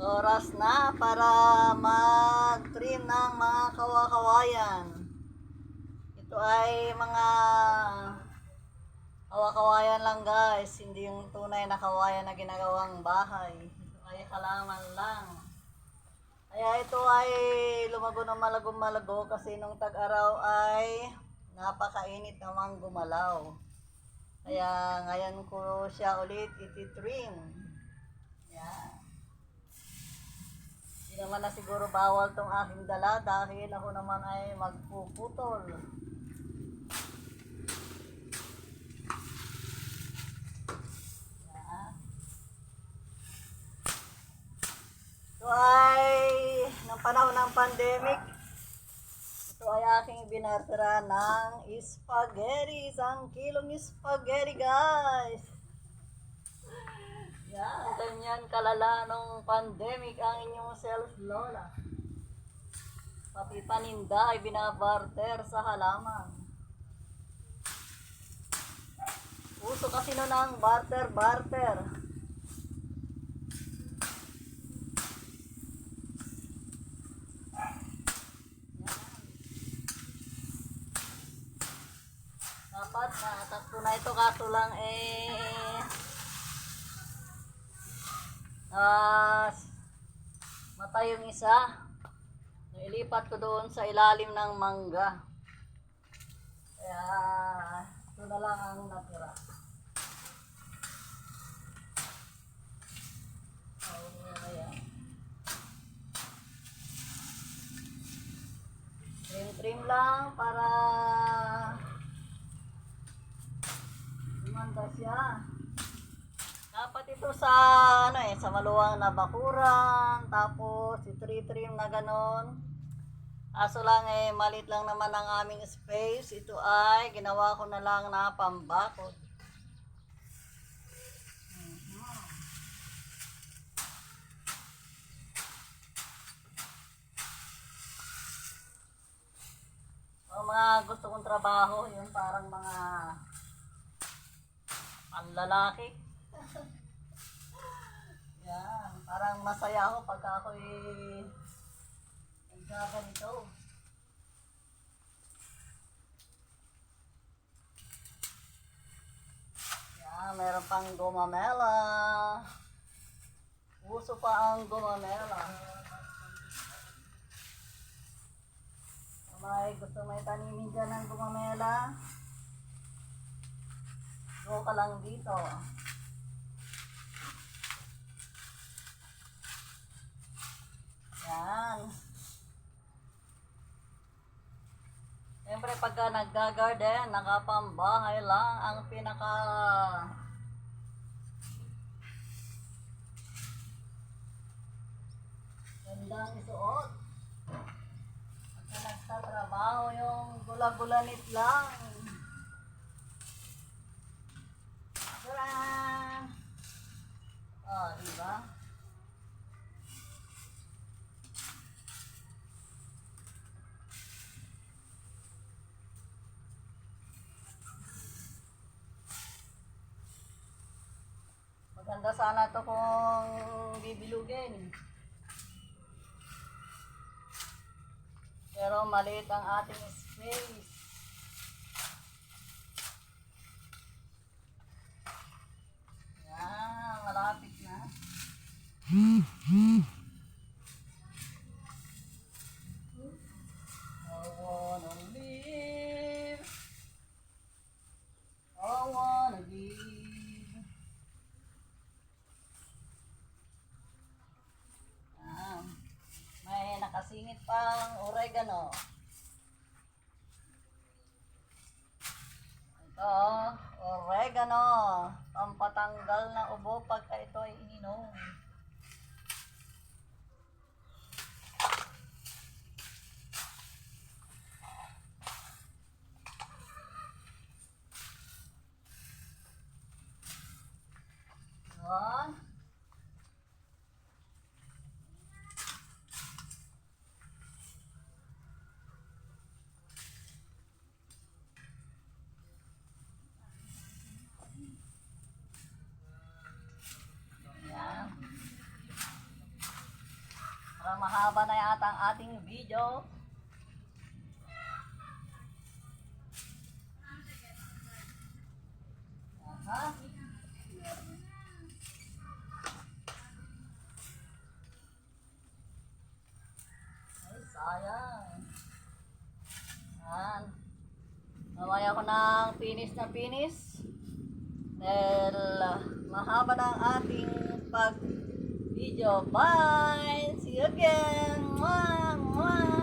Oras na para mag-trim ng mga kawakawayan. Ito ay mga kawakawayan lang guys, hindi yung tunay na kawayan na ginagawang bahay. Ito ay halaman lang. Kaya ito ay lumago ng malagong-malago kasi nung tag-araw ay napakainit namang gumalaw. Kaya ngayon ko siya ulit ititrim. Yan. Naman na siguro bawal tong aking dala dahil ako naman ay magpuputol. Yan. Ito ay ng panahon ng pandemic. Ito ay aking binartera ng spaghetti. Isang kilong spaghetti guys. Yan, ganyan kalala nung pandemic ang inyong self lola. Pati paninda ay binabarter sa halaman. Uso kasi nun ang barter-barter. Dapat na tatlo na ito kaso lang eh Ah, matay yung isa. Nailipat ko doon sa ilalim ng mangga. Kaya, ito na lang ang natira. Trim-trim lang para umanda siya. Dapat ito sa ano eh, sa maluwang na bakuran, tapos i-trim na ganon. Aso lang eh, malit lang naman ang aming space. Ito ay ginawa ko na lang na pambakod. Mhm. Ang mga gusto kong trabaho, yung parang mga panlalaki. Yan, parang masaya ako pagka ako'y nagkaganito. Yan, meron pang gumamela. Uso pa ang gumamela. May gusto may tanimin dyan ng gumamela. Go ka lang dito. Yan. Pagka nagga-garden, nakapambahay lang ang pinaka gandang isuot. Pagka nagtatrabaho yung gula-gulanit lang. Tara! Oh, Maganda sana to kung bibilugin. Pero maliit ang ating space. Nakasingit pang oregano. Ito, oregano. Pampatanggal ng ubo pagka ito ay ininom. Yan. Yan. Mahaba na yata ang ating video. Aha. Ay, sayang. Yan. Mamaya ko ng finish na finish. Dahil ah, mahaba na ang ating pag video. Bye! You again! Mwah! Mwah!